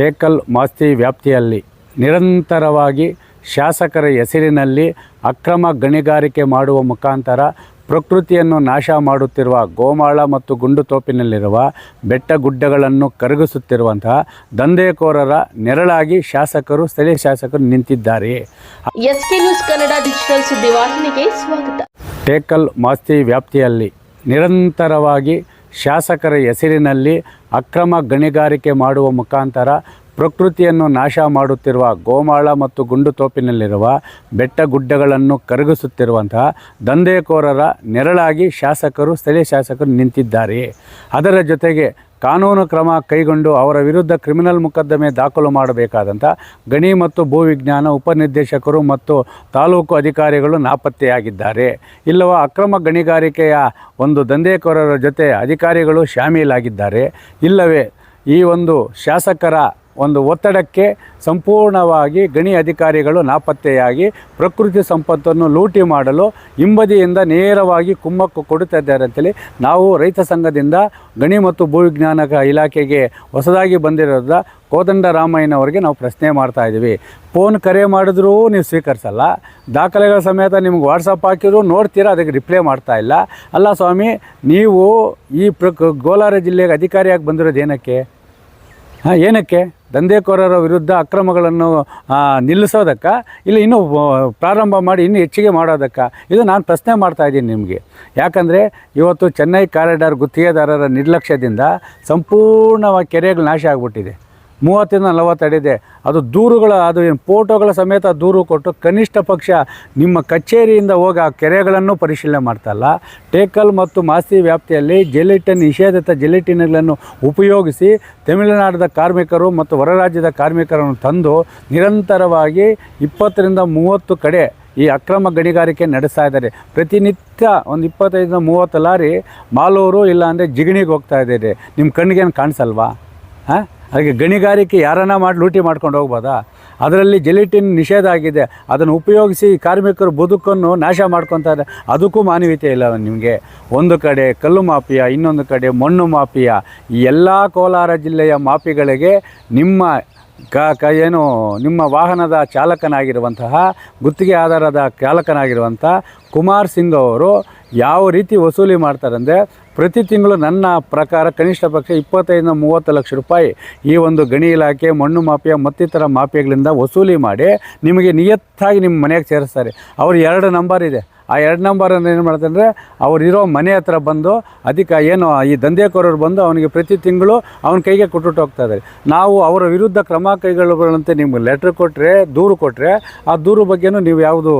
ಟೇಕಲ್ ಮಾಸ್ತಿ ವ್ಯಾಪ್ತಿಯಲ್ಲಿ ನಿರಂತರವಾಗಿ ಶಾಸಕರ ಹೆಸರಿನಲ್ಲಿ ಅಕ್ರಮ ಗಣಿಗಾರಿಕೆ ಮಾಡುವ ಮುಖಾಂತರ ಪ್ರಕೃತಿಯನ್ನು ನಾಶ ಮಾಡುತ್ತಿರುವ ಗೋಮಾಳ ಮತ್ತು ಗುಂಡು ತೋಪಿನಲ್ಲಿರುವ ಬೆಟ್ಟ ಗುಡ್ಡಗಳನ್ನು ಕರಗಿಸುತ್ತಿರುವಂತಹ ದಂಧೆಕೋರರ ನೆರಳಾಗಿ ಶಾಸಕರು ಸ್ಥಳೀಯ ಶಾಸಕರು ನಿಂತಿದ್ದಾರೆ. ಎಸ್ಕೆ ನ್ಯೂಸ್ ಕನ್ನಡ ಡಿಜಿಟಲ್ ಸುದ್ದಿವಾಹಿನಿಗೆ ಸ್ವಾಗತ. ಟೇಕಲ್ ಮಾಸ್ತಿ ವ್ಯಾಪ್ತಿಯಲ್ಲಿ ನಿರಂತರವಾಗಿ ಶಾಸಕರ ಹೆಸರಿನಲ್ಲಿ ಅಕ್ರಮ ಗಣಿಗಾರಿಕೆ ಮಾಡುವ ಮುಖಾಂತರ ಪ್ರಕೃತಿಯನ್ನು ನಾಶ ಮಾಡುತ್ತಿರುವ ಗೋಮಾಳ ಮತ್ತು ಗುಂಡು ತೋಪಿನಲ್ಲಿರುವ ಬೆಟ್ಟ ಗುಡ್ಡಗಳನ್ನು ಕರಗಿಸುತ್ತಿರುವಂತಹ ದಂಧೆಕೋರರ ನೆರಳಾಗಿ ಶಾಸಕರು, ಸ್ಥಳೀಯ ಶಾಸಕರು ನಿಂತಿದ್ದಾರೆ. ಅದರ ಜೊತೆಗೆ ಕಾನೂನು ಕ್ರಮ ಕೈಗೊಂಡು ಅವರ ವಿರುದ್ಧ ಕ್ರಿಮಿನಲ್ ಮೊಕದ್ದಮೆ ದಾಖಲು ಮಾಡಬೇಕಾದಂಥ ಗಣಿ ಮತ್ತು ಭೂವಿಜ್ಞಾನ ಉಪನಿರ್ದೇಶಕರು ಮತ್ತು ತಾಲೂಕು ಅಧಿಕಾರಿಗಳು ನಾಪತ್ತೆಯಾಗಿದ್ದಾರೆ. ಇಲ್ಲವ ಅಕ್ರಮ ಗಣಿಗಾರಿಕೆಯ ಒಂದು ದಂಧೆಕೋರರ ಜೊತೆ ಅಧಿಕಾರಿಗಳು ಶಾಮೀಲಾಗಿದ್ದಾರೆ. ಇಲ್ಲವೇ ಈ ಒಂದು ಶಾಸಕರ ಒಂದು ಒತ್ತಡಕ್ಕೆ ಸಂಪೂರ್ಣವಾಗಿ ಗಣಿ ಅಧಿಕಾರಿಗಳು ನಾಪತ್ತೆಯಾಗಿ ಪ್ರಕೃತಿ ಸಂಪತ್ತನ್ನು ಲೂಟಿ ಮಾಡಲು ಹಿಂಬದಿಯಿಂದ ನೇರವಾಗಿ ಕುಮ್ಮಕ್ಕು ಕೊಡುತ್ತಿದ್ದಾರೆ ಅಂತೇಳಿ ನಾವು ರೈತ ಸಂಘದಿಂದ ಗಣಿ ಮತ್ತು ಭೂವಿಜ್ಞಾನ ಇಲಾಖೆಗೆ ಹೊಸದಾಗಿ ಬಂದಿರೋದ ಕೋದಂಡ ರಾಮಯ್ಯನವರಿಗೆ ನಾವು ಪ್ರಶ್ನೆ ಮಾಡ್ತಾ ಇದ್ದೀವಿ. ಫೋನ್ ಕರೆ ಮಾಡಿದ್ರೂ ನೀವು ಸ್ವೀಕರಿಸಲ್ಲ. ದಾಖಲೆಗಳ ಸಮೇತ ನಿಮ್ಗೆ ವಾಟ್ಸಪ್ ಹಾಕಿದ್ರು ನೋಡ್ತೀರಾ, ಅದಕ್ಕೆ ರಿಪ್ಲೈ ಮಾಡ್ತಾ ಇಲ್ಲ. ಅಲ್ಲ ಸ್ವಾಮಿ, ನೀವು ಈ ಪ್ರ ಕೋಲಾರ ಜಿಲ್ಲೆಗೆ ಅಧಿಕಾರಿಯಾಗಿ ಬಂದಿರೋದು ಏನಕ್ಕೆ? ಹಾಂ, ಏನಕ್ಕೆ? ದಂಧೆಕೋರರ ವಿರುದ್ಧ ಅಕ್ರಮಗಳನ್ನು ನಿಲ್ಲಿಸೋದಕ್ಕೆ, ಇಲ್ಲ ಇನ್ನೂ ಪ್ರಾರಂಭ ಮಾಡಿ ಇನ್ನೂ ಹೆಚ್ಚಿಗೆ ಮಾಡೋದಕ್ಕ, ಇದು ನಾನು ಪ್ರಶ್ನೆ ಮಾಡ್ತಾ ಇದ್ದೀನಿ ನಿಮಗೆ. ಯಾಕಂದರೆ ಇವತ್ತು ಚೆನ್ನೈ ಕಾರಿಡಾರ್ ಗುತ್ತಿಗೆದಾರರ ನಿರ್ಲಕ್ಷ್ಯದಿಂದ ಸಂಪೂರ್ಣವಾಗಿ ಕೆರೆಗಳು ನಾಶ ಆಗಿಬಿಟ್ಟಿದೆ. ಮೂವತ್ತರಿಂದ ನಲವತ್ತು ಅಡಿ ಇದೆ ಅದು ದೂರುಗಳ, ಅದು ಏನು ಫೋಟೋಗಳ ಸಮೇತ ದೂರು ಕೊಟ್ಟು ಕನಿಷ್ಠ ಪಕ್ಷ ನಿಮ್ಮ ಕಚೇರಿಯಿಂದ ಹೋಗಿ ಆ ಕೆರೆಗಳನ್ನು ಪರಿಶೀಲನೆ ಮಾಡ್ತಲ್ಲ. ಟೇಕಲ್ ಮತ್ತು ಮಾಸ್ತಿ ವ್ಯಾಪ್ತಿಯಲ್ಲಿ ಜೆಲಿಟಿನ್, ನಿಷೇಧಿತ ಜೆಲಿಟಿನ್ಗಳನ್ನು ಉಪಯೋಗಿಸಿ ತಮಿಳುನಾಡದ ಕಾರ್ಮಿಕರು ಮತ್ತು ಹೊರ ರಾಜ್ಯದ ಕಾರ್ಮಿಕರನ್ನು ತಂದು ನಿರಂತರವಾಗಿ ಇಪ್ಪತ್ತರಿಂದ ಮೂವತ್ತು ಕಡೆ ಈ ಅಕ್ರಮ ಗಣಿಗಾರಿಕೆ ನಡೆಸ್ತಾ ಇದ್ದಾರೆ. ಪ್ರತಿನಿತ್ಯ ಒಂದು ಇಪ್ಪತ್ತೈದರಿಂದ ಮೂವತ್ತು ಲಾರಿ ಮಾಲೂರು ಇಲ್ಲಾಂದರೆ ಜಿಗಣಿಗೆ ಹೋಗ್ತಾ ಇದ್ದೀರಿ ನಿಮ್ಮ ಕಣ್ಣಿಗೇನು ಕಾಣಿಸಲ್ವಾ? ಹಾಂ? ಹಾಗೆ ಗಣಿಗಾರಿಕೆ ಯಾರನ್ನ ಮಾಡಿ ಲೂಟಿ ಮಾಡ್ಕೊಂಡು ಹೋಗ್ಬೋದಾ? ಅದರಲ್ಲಿ ಜೆಲಿಟಿನ್ ನಿಷೇಧ ಆಗಿದೆ. ಅದನ್ನು ಉಪಯೋಗಿಸಿ ಕಾರ್ಮಿಕರು ಬದುಕನ್ನು ನಾಶ ಮಾಡ್ಕೊತಾರೆ. ಅದಕ್ಕೂ ಮಾನವೀಯತೆ ಇಲ್ಲ ನಿಮಗೆ. ಒಂದು ಕಡೆ ಕಲ್ಲು ಮಾಫಿಯಾ, ಇನ್ನೊಂದು ಕಡೆ ಮಣ್ಣು ಮಾಫಿಯಾ. ಈ ಎಲ್ಲ ಕೋಲಾರ ಜಿಲ್ಲೆಯ ಮಾಫಿಗಳಿಗೆ ನಿಮ್ಮ ಕ ಕ, ಏನು, ನಿಮ್ಮ ವಾಹನದ ಚಾಲಕನಾಗಿರುವಂತಹ, ಗುತ್ತಿಗೆ ಆಧಾರದ ಚಾಲಕನಾಗಿರುವಂಥ ಕುಮಾರ್ ಸಿಂಗ್ ಅವರು ಯಾವ ರೀತಿ ವಸೂಲಿ ಮಾಡ್ತಾರಂದರೆ ಪ್ರತಿ ತಿಂಗಳು ನನ್ನ ಪ್ರಕಾರ ಕನಿಷ್ಠ ಪಕ್ಷ ಇಪ್ಪತ್ತೈದು ಮೂವತ್ತು ಲಕ್ಷ ರೂಪಾಯಿ ಈ ಒಂದು ಗಣಿ ಇಲಾಖೆ, ಮಣ್ಣು ಮಾಫಿಯಾ ಮತ್ತಿತರ ಮಾಫಿಯಾಗಳಿಂದ ವಸೂಲಿ ಮಾಡಿ ನಿಮಗೆ ನಿಯತ್ತಾಗಿ ನಿಮ್ಮ ಮನೆಗೆ ಸೇರಿಸ್ತಾರೆ. ಅವ್ರು ಎರಡು ನಂಬರ್ ಇದೆ. ಆ ಎರಡು ನಂಬರನ್ನು ಏನು ಮಾಡ್ತಾರೆ ಅವರಿರೋ ಮನೆ ಹತ್ರ ಬಂದು ಅದಕ್ಕೆ ಏನು ಈ ದಂಧೆಕೋರರು ಬಂದು ಅವನಿಗೆ ಪ್ರತಿ ತಿಂಗಳು ಅವನ ಕೈಗೆ ಕೊಟ್ಟುಟ್ಟು ಹೋಗ್ತಾ ಇದ್ದಾರೆ. ನಾವು ಅವರ ವಿರುದ್ಧ ಕ್ರಮ ಕೈಗೊಳ್ಳುವಂತೆ ನಿಮ್ಗೆ ಲೆಟ್ರ್ ಕೊಟ್ಟರೆ ದೂರು ಕೊಟ್ಟರೆ ಆ ದೂರು ಬಗ್ಗೆನೂ ನೀವು ಯಾವುದು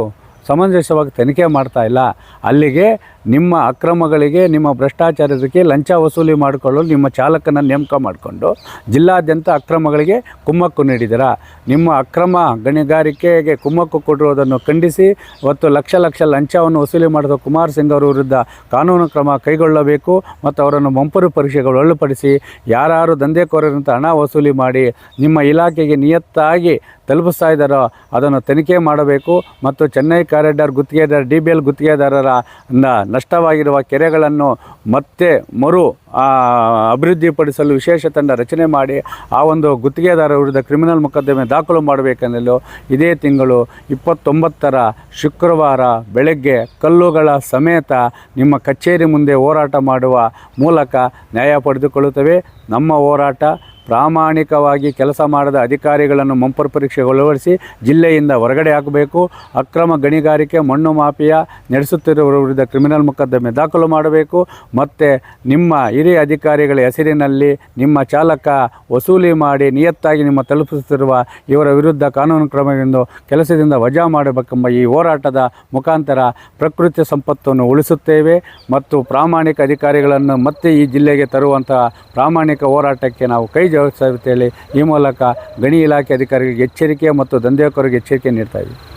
ಸಮಂಜಸವಾಗಿ ತನಿಖೆ ಮಾಡ್ತಾ ಇಲ್ಲ. ಅಲ್ಲಿಗೆ ನಿಮ್ಮ ಅಕ್ರಮಗಳಿಗೆ, ನಿಮ್ಮ ಭ್ರಷ್ಟಾಚಾರದಕ್ಕೆ ಲಂಚ ವಸೂಲಿ ಮಾಡಿಕೊಳ್ಳಲು ನಿಮ್ಮ ಚಾಲಕನ ನೇಮಕ ಮಾಡಿಕೊಂಡು ಜಿಲ್ಲಾದ್ಯಂತ ಅಕ್ರಮಗಳಿಗೆ ಕುಮ್ಮಕ್ಕು ನೀಡಿದ್ದೀರಾ? ನಿಮ್ಮ ಅಕ್ರಮ ಗಣಿಗಾರಿಕೆಗೆ ಕುಮ್ಮಕ್ಕು ಕೊಟ್ಟಿರುವುದನ್ನು ಖಂಡಿಸಿ ಇವತ್ತು ಲಕ್ಷ ಲಕ್ಷ ಲಂಚವನ್ನು ವಸೂಲಿ ಮಾಡಿದ ಕುಮಾರ್ ಸಿಂಗ್ ಅವರ ವಿರುದ್ಧ ಕಾನೂನು ಕ್ರಮ ಕೈಗೊಳ್ಳಬೇಕು, ಮತ್ತು ಅವರನ್ನು ಮಂಪರು ಪರೀಕ್ಷೆಗಳು ಒಳಪಡಿಸಿ ಯಾರು ದಂಧೆಕೋರರಂತ ಹಣ ವಸೂಲಿ ಮಾಡಿ ನಿಮ್ಮ ಇಲಾಖೆಗೆ ನಿಯತ್ತಾಗಿ ತಲುಪಿಸ್ತಾ ಇದ್ದಾರೋ ಅದನ್ನು ತನಿಖೆ ಮಾಡಬೇಕು, ಮತ್ತು ಚೆನ್ನೈ ಕಾರಿಡಾರ್ ಗುತ್ತಿಗೆದಾರ, ಡಿ ಬಿ ಎಲ್ ಗುತ್ತಿಗೆದಾರರ ನಷ್ಟವಾಗಿರುವ ಕೆರೆಗಳನ್ನು ಮತ್ತೆ ಮರು ಅಭಿವೃದ್ಧಿಪಡಿಸಲು ವಿಶೇಷ ತಂಡ ರಚನೆ ಮಾಡಿ ಆ ಒಂದು ಗುತ್ತಿಗೆದಾರರ ವಿರುದ್ಧ ಕ್ರಿಮಿನಲ್ ಮೊಕದ್ದಮೆ ದಾಖಲು ಮಾಡಬೇಕೆನ್ನಲು ಇದೇ ತಿಂಗಳು ಇಪ್ಪತ್ತೊಂಬತ್ತರ ಶುಕ್ರವಾರ ಬೆಳಗ್ಗೆ ಕಲ್ಲುಗಳ ಸಮೇತ ನಿಮ್ಮ ಕಚೇರಿ ಮುಂದೆ ಹೋರಾಟ ಮಾಡುವ ಮೂಲಕ ನ್ಯಾಯ ಪಡೆದುಕೊಳ್ಳುತ್ತವೆ. ನಮ್ಮ ಹೋರಾಟ ಪ್ರಾಮಾಣಿಕವಾಗಿ ಕೆಲಸ ಮಾಡದ ಅಧಿಕಾರಿಗಳನ್ನು ಮಂಪರ್ ಪರೀಕ್ಷೆಗೆ ಅಳವಡಿಸಿ ಜಿಲ್ಲೆಯಿಂದ ಹೊರಗಡೆ ಹಾಕಬೇಕು. ಅಕ್ರಮ ಗಣಿಗಾರಿಕೆ, ಮಣ್ಣು ಮಾಫಿಯಾ ನಡೆಸುತ್ತಿರುವವರ ವಿರುದ್ಧ ಕ್ರಿಮಿನಲ್ ಮೊಕದ್ದಮೆ ದಾಖಲು ಮಾಡಬೇಕು. ಮತ್ತು ನಿಮ್ಮ ಹಿರಿಯ ಅಧಿಕಾರಿಗಳ ಹೆಸರಿನಲ್ಲಿ ನಿಮ್ಮ ಚಾಲಕ ವಸೂಲಿ ಮಾಡಿ ನಿಯತ್ತಾಗಿ ನಿಮ್ಮ ತಲುಪಿಸುತ್ತಿರುವ ಇವರ ವಿರುದ್ಧ ಕಾನೂನು ಕ್ರಮವೆಂದು ಕೆಲಸದಿಂದ ವಜಾ ಮಾಡಬೇಕೆಂಬ ಈ ಹೋರಾಟದ ಮುಖಾಂತರ ಪ್ರಕೃತಿ ಸಂಪತ್ತನ್ನು ಉಳಿಸುತ್ತೇವೆ ಮತ್ತು ಪ್ರಾಮಾಣಿಕ ಅಧಿಕಾರಿಗಳನ್ನು ಮತ್ತೆ ಈ ಜಿಲ್ಲೆಗೆ ತರುವಂತಹ ಪ್ರಾಮಾಣಿಕ ಹೋರಾಟಕ್ಕೆ ನಾವು ಕೈ ಜೋಡಿಸುತ್ತೇವೆ ಈ ಮೂಲಕ ಗಣಿ ಇಲಾಖೆ ಅಧಿಕಾರಿಗಳಿಗೆ ಎಚ್ಚರಿಕೆ ಮತ್ತು ದಂಧೆಕೋರಿಗೆ ಎಚ್ಚರಿಕೆ ನೀಡ್ತಾ ಇದ್ದೀವಿ.